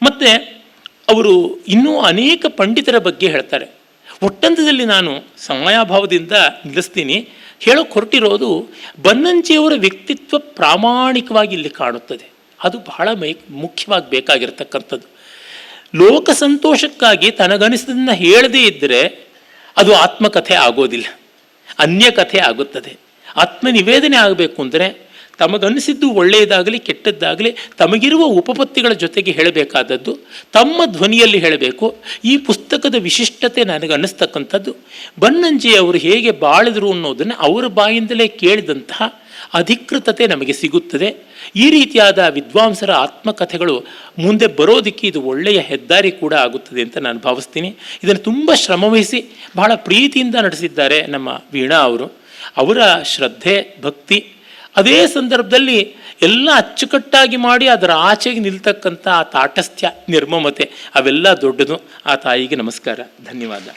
ಮತ್ತು ಅವರು ಇನ್ನೂ ಅನೇಕ ಪಂಡಿತರ ಬಗ್ಗೆ ಹೇಳ್ತಾರೆ. ಒಟ್ಟಂತದಲ್ಲಿ ನಾನು ಸಮಯಾಭಾವದಿಂದ ನಿಲ್ಲಿಸ್ತೀನಿ. ಹೇಳೋಕೆ ಹೊರಟಿರೋದು ಬನ್ನಂಜಿಯವರ ವ್ಯಕ್ತಿತ್ವ ಪ್ರಾಮಾಣಿಕವಾಗಿ ಇಲ್ಲಿ ಕಾಣುತ್ತದೆ. ಅದು ಬಹಳ ಮೈ ಮುಖ್ಯವಾಗಿ ಬೇಕಾಗಿರ್ತಕ್ಕಂಥದ್ದು. ಲೋಕ ಸಂತೋಷಕ್ಕಾಗಿ ತನಗನಿಸಿದ್ದನ್ನು ಹೇಳದೇ ಇದ್ದರೆ ಅದು ಆತ್ಮಕಥೆ ಆಗೋದಿಲ್ಲ. ಅನ್ಯ ಕಥೆ ಆಗುತ್ತದೆ. ಆತ್ಮ ನಿವೇದನೆ ಆಗಬೇಕು ಅಂದರೆ ತಮಗನಿಸಿದ್ದು ಒಳ್ಳೆಯದಾಗಲಿ ಕೆಟ್ಟದ್ದಾಗಲಿ ತಮಗಿರುವ ಉಪಪತ್ತಿಗಳ ಜೊತೆಗೆ ಹೇಳಬೇಕಾದದ್ದು, ತಮ್ಮ ಧ್ವನಿಯಲ್ಲಿ ಹೇಳಬೇಕು. ಈ ಪುಸ್ತಕದ ವಿಶಿಷ್ಟತೆ ನನಗೆ ಅನ್ನಿಸ್ತಕ್ಕಂಥದ್ದು ಬನ್ನಂಜಿ ಅವರು ಹೇಗೆ ಬಾಳಿದರು ಅನ್ನೋದನ್ನು ಅವರ ಬಾಯಿಂದಲೇ ಕೇಳಿದಂತಹ ಅಧಿಕೃತತೆ ನಮಗೆ ಸಿಗುತ್ತದೆ. ಈ ರೀತಿಯಾದ ವಿದ್ವಾಂಸರ ಆತ್ಮಕಥೆಗಳು ಮುಂದೆ ಬರೋದಕ್ಕೆ ಇದು ಒಳ್ಳೆಯ ಹೆದ್ದಾರಿ ಕೂಡ ಆಗುತ್ತದೆ ಅಂತ ನಾನು ಭಾವಿಸ್ತೀನಿ. ಇದನ್ನು ತುಂಬ ಶ್ರಮವಹಿಸಿ ಬಹಳ ಪ್ರೀತಿಯಿಂದ ನಡೆಸಿದ್ದಾರೆ ನಮ್ಮ ವೀಣಾ ಅವರು. ಅವರ ಶ್ರದ್ಧೆ, ಭಕ್ತಿ ಅದೇ ಸಂದರ್ಭದಲ್ಲಿ ಎಲ್ಲ ಅಚ್ಚುಕಟ್ಟಾಗಿ ಮಾಡಿ ಅದರ ಆಚೆಗೆ ನಿಲ್ತಕ್ಕಂಥ ಆ ತಾಟಸ್ಥ್ಯ, ನಿರ್ಮಮತೆ ಅವೆಲ್ಲ ದೊಡ್ಡದು. ಆ ತಾಯಿಗೆ ನಮಸ್ಕಾರ. ಧನ್ಯವಾದ.